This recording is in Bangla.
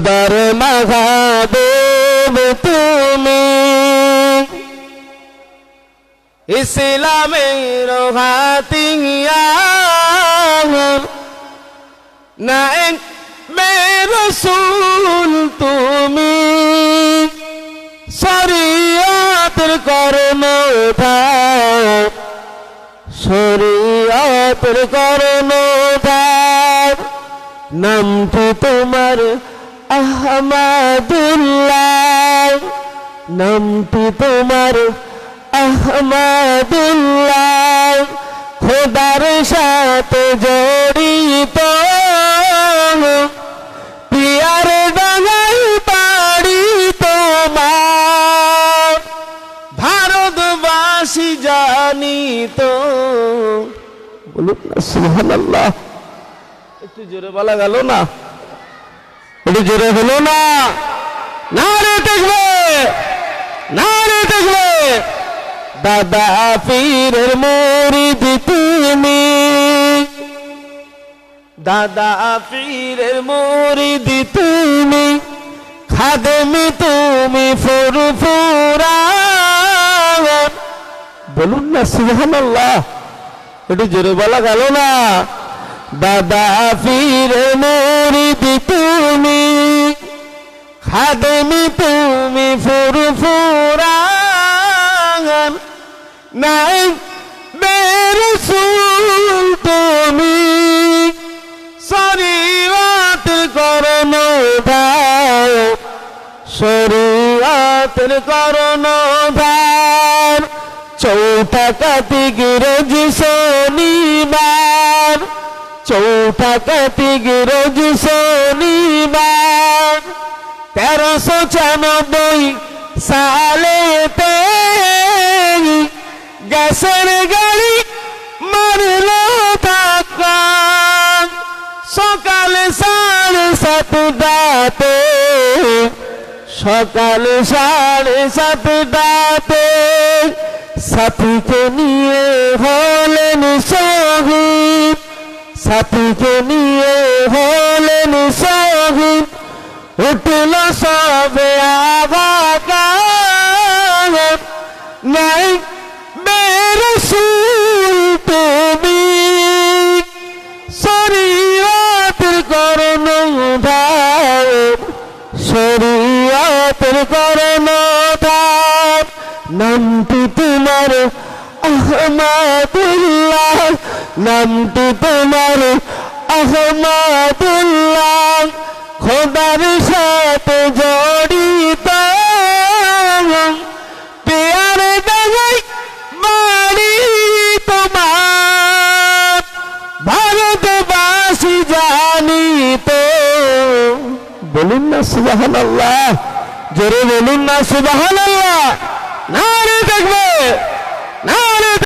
খোদার মাহাদেব তুমি ইসলামের হাতিয়ার। না এক রসুল তুমি। শরিয়াতের কর্ণধার শরিয়াতের কর্ণধার নামটি তোমার আহমাদুল্লাহ, নামটি তোমার আহমাদুল্লাহ, খোদার সাথে জড়িত। পিয়ার ডাঙাই পাড়ি তোমার, ভারতবাসী জানি তো বলুন না, সুবহানাল্লাহ। একটু জোরে বলা গেল না? একটু জোরে হলো না। না রে দেখবে না রে দেখবে দাদা পীরের মুরিদ তুমি দাদা পীরের মুরিদ তুমি খাদেমি তুমি ফুরফুরা বলুন না, সুবহানাল্লাহ। একটু জোরে বলা গেল না। দাদা ফিরে মুরিদ তুমি খাদেমি তুমি ফুরফুরান নাই বেরসুল তুমি। শরীয়ত করণ ভাই শরীয়তের করণ ভাই চৌঠা কাতিক রোজ শনিবার চৌঠা কাতিক রোজ শনিবার তেরোশো চানব্বই সালেতে গ্যাসের গাড়ি মারলো ধাক্কা সকালে সাড়ে সাতটাতে, সকালে সাড়ে সাতটাতে সাথীকে নিয়ে হলেন শহীদ। সাথীকে নিয়ে হলেন শহীদ। উঠল সবে আবাকা নাই বেরসুল তুমি। শরীয়তের করণ ভাই শরীয়তের নামটি তোমার আহমাদুল্লাহ, নামটি তোমার আহমাদুল্লাহ। বলুন না সুবাহান আল্লাহ জোরে বলুন না সুবাহান আল্লাহ না দেখবে না